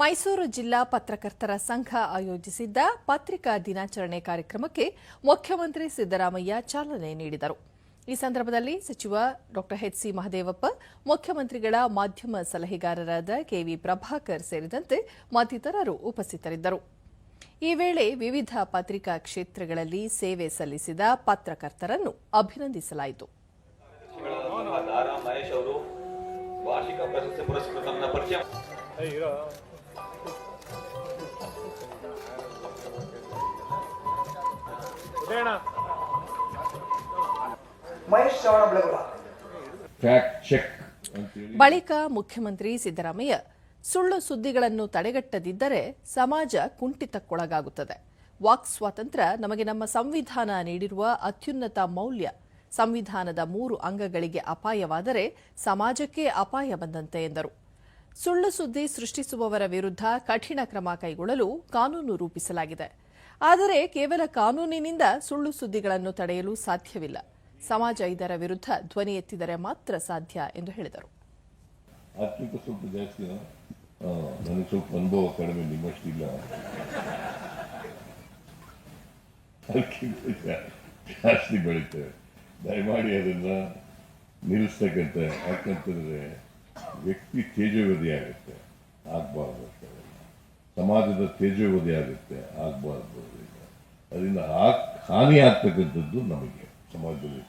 ಮೈಸೂರು ಜಿಲ್ಲಾ ಪತ್ರಕರ್ತರ ಸಂಘ ಆಯೋಜಿಸಿದ್ದ ಪತ್ರಿಕಾ ದಿನಾಚರಣೆ ಕಾರ್ಯಕ್ರಮಕ್ಕೆ ಮುಖ್ಯಮಂತ್ರಿ ಸಿದ್ದರಾಮಯ್ಯ ಚಾಲನೆ ನೀಡಿದರು. ಈ ಸಂದರ್ಭದಲ್ಲಿ ಸಚಿವ ಡಾ. ಎಚ್ ಸಿ ಮಹದೇವಪ್ಪ ಮುಖ್ಯಮಂತ್ರಿಗಳ ಮಾಧ್ಯಮ ಸಲಹೆಗಾರರಾದ ಕೆವಿ ಪ್ರಭಾಕರ್ ಸೇರಿದಂತೆ ಮತ್ತಿತರರು ಉಪಸ್ಥಿತರಿದ್ದರು. ಈ ವೇಳೆ ವಿವಿಧ ಪತ್ರಿಕಾ ಕ್ಷೇತ್ರಗಳಲ್ಲಿ ಸೇವೆ ಸಲ್ಲಿಸಿದ ಪತ್ರಕರ್ತರನ್ನು ಅಭಿನಂದಿಸಲಾಯಿತು. ದಾರಾ ಮಹೇಶ್ ಅವರು ವಾರ್ಷಿಕ ಪ್ರಶಸ್ತಿ ಪುರಸ್ಕೃತರನ್ನ ಬಳಿಕ ಮುಖ್ಯಮಂತ್ರಿ ಸಿದ್ದರಾಮಯ್ಯ ಸುಳ್ಳು ಸುದ್ದಿಗಳನ್ನು ತಡೆಗಟ್ಟದಿದ್ದರೆ ಸಮಾಜ ಕುಂಠಿತಕ್ಕೊಳಗಾಗುತ್ತದೆ. ವಾಕ್ ಸ್ವಾತಂತ್ರ್ಯ ನಮಗೆ ನಮ್ಮ ಸಂವಿಧಾನ ನೀಡಿರುವ ಅತ್ಯುನ್ನತ ಮೌಲ್ಯ. ಸಂವಿಧಾನದ ಮೂರು ಅಂಗಗಳಿಗೆ ಅಪಾಯವಾದರೆ ಸಮಾಜಕ್ಕೆ ಅಪಾಯ ಬಂದಂತೆ ಎಂದರು. ಸುಳ್ಳು ಸುದ್ದಿ ಸೃಷ್ಟಿಸುವವರ ವಿರುದ್ಧ ಕಠಿಣ ಕ್ರಮ ಕೈಗೊಳ್ಳಲು ಕಾನೂನು ರೂಪಿಸಲಾಗಿದೆ. ಆದರೆ ಕೇವಲ ಕಾನೂನಿನಿಂದ ಸುಳ್ಳು ಸುದ್ದಿಗಳನ್ನು ತಡೆಯಲು ಸಾಧ್ಯವಿಲ್ಲ. ಸಮಾಜ ಇದರ ವಿರುದ್ಧ ಧ್ವನಿ ಎತ್ತಿದರೆ ಮಾತ್ರ ಸಾಧ್ಯ ಎಂದು ಹೇಳಿದರು. ಜಾಸ್ತಿ ನನಗೆ ಸ್ವಲ್ಪ ಕಡಿಮೆ, ನಿಮ್ಮಷ್ಟಿಲ್ಲ. ಜಾಸ್ತಿ ಬೆಳೀತೇವೆ. ದಯಮಾಡಿ ಅದನ್ನ ನಿಲ್ಲಿಸ್ತಕ್ಕಂಥ ಯಾಕಂತಂದ್ರೆ ವ್ಯಕ್ತಿ ತೇಜೋವಧಿ ಆಗುತ್ತೆ, ಆಗ್ಬಾರ್ದು ಸಮಾಜದ ತೇಜೋವಧಿ ಆಗುತ್ತೆ, ಆಗ್ಬಾರ್ದು. ಅದರಿಂದ ಹಾನಿ ಆಗ್ತಕ್ಕಂಥದ್ದು ನಮಗೆ ಸಮಾಜದಲ್ಲಿ.